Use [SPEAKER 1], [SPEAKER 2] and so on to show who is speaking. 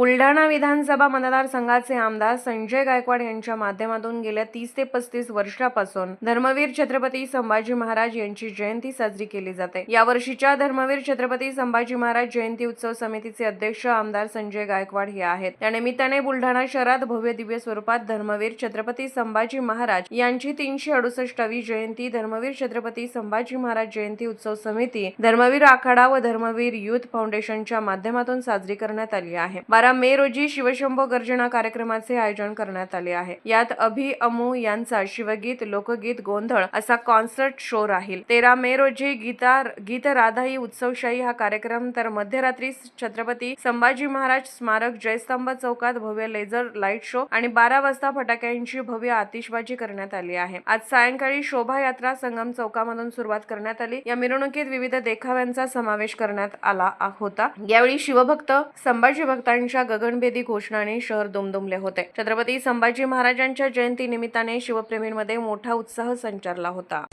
[SPEAKER 1] बुलढाणा विधानसभा मतदारसंघाचे आमदार संजय गायकवाड यांच्या माध्यमातून गेल्या तीस ते पस्तीस वर्षापासून धर्मवीर छत्रपती संभाजी महाराज यांची जयंती साजरी केली जाते. यावर्षीच्या धर्मवीर छत्रपती संभाजी महाराज जयंती उत्सव समितीचे अध्यक्ष आमदार संजय गायकवाड हे आहेत. त्या निमित्ताने बुलढाणा शहरात भव्य दिव्य स्वरूपात धर्मवीर छत्रपती संभाजी महाराज यांची तीनशे अडुसष्टावी जयंती धर्मवीर छत्रपती संभाजी महाराज जयंती उत्सव समिती धर्मवीर आखाडा व धर्मवीर युथ फाउंडेशनच्या माध्यमातून साजरी करण्यात आली आहे. बारा मे रोजी शिवशंभो गर्जना कार्यक्रमाचे आयोजन करण्यात आले आहे. यात अभि अमू यांचा शिवगीत लोकगीत गोंधळ असा कॉन्सर्ट शो राहील. तेरा मे रोजी गीता गीत राधाई उत्सवशाही हा कार्यक्रम. तर मध्यरात्री छत्रपती संभाजी महाराज स्मारक जयस्तंभ चौकात भव्य लेझर लाइट शो आणि बारा वाजता फटाक्यांची भव्य आतिषबाजी करण्यात आली आहे. आज सायंकाळी शोभायात्रा संगम चौकामधून सुरुवात करण्यात आली. या मिरवणुकीत विविध देखाव्यांचा समावेश करण्यात आला होता. यावेळी शिवभक्त संभाजी महाराजांच्या गगनभेदी घोषणाने शहर दुमदुमले होते. छत्रपती संभाजी महाराजांच्या जयंती निमित्ताने शिवप्रेमींमध्ये मोठा उत्साह संचारला होता.